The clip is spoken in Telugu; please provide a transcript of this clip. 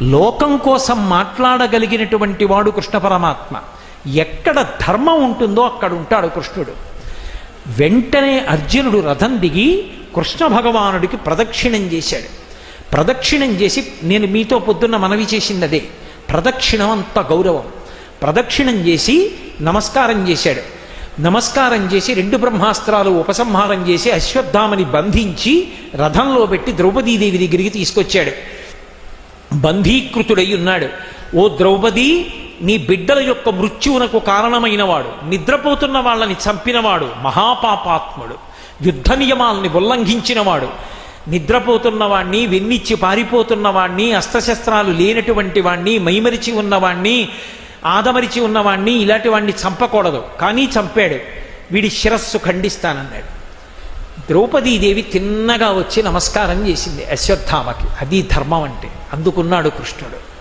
లోకం కోసం మాట్లాడగలిగినటువంటి వాడు కృష్ణ పరమాత్మ. ఎక్కడ ధర్మం ఉంటుందో అక్కడ ఉంటాడు కృష్ణుడు. వెంటనే అర్జునుడు రథం దిగి కృష్ణ భగవానుడికి ప్రదక్షిణం చేశాడు. ప్రదక్షిణం చేసి నేను మీతో పొద్దున్న మనవి చేసింది అదే ప్రదక్షిణం అంత గౌరవం. ప్రదక్షిణం చేసి నమస్కారం చేశాడు. నమస్కారం చేసి రెండు బ్రహ్మాస్త్రాలు ఉపసంహారం చేసి అశ్వత్థామని బంధించి రథంలో పెట్టి ద్రౌపదీదేవి దగ్గరికి తీసుకొచ్చాడు. బంధీకృతుడై ఉన్నాడు ఓ ద్రౌపది నీ బిడ్డల యొక్క మృత్యువునకు కారణమైనవాడు నిద్రపోతున్న వాళ్ళని చంపినవాడు మహాపాపాత్ముడు యుద్ధ నియమాల్ని ఉల్లంఘించినవాడు నిద్రపోతున్న వాణ్ణి వెన్నిచ్చి పారిపోతున్న వాణ్ణి అస్త్రశస్త్రాలు లేనటువంటి వాణ్ణి మైమరిచి ఉన్నవాణ్ణి ఆదమరిచి ఉన్నవాణ్ణి ఇలాంటి వాణ్ణి చంపకూడదు. కానీ చంపాడు. వీడి శిరస్సు ఖండిస్తానన్నాడు. ద్రౌపదీదేవి తిన్నగా వచ్చి నమస్కారం చేసింది. అశ్వత్థామకి. అది ధర్మం అంటే. అందుకున్నాడు కృష్ణుడు.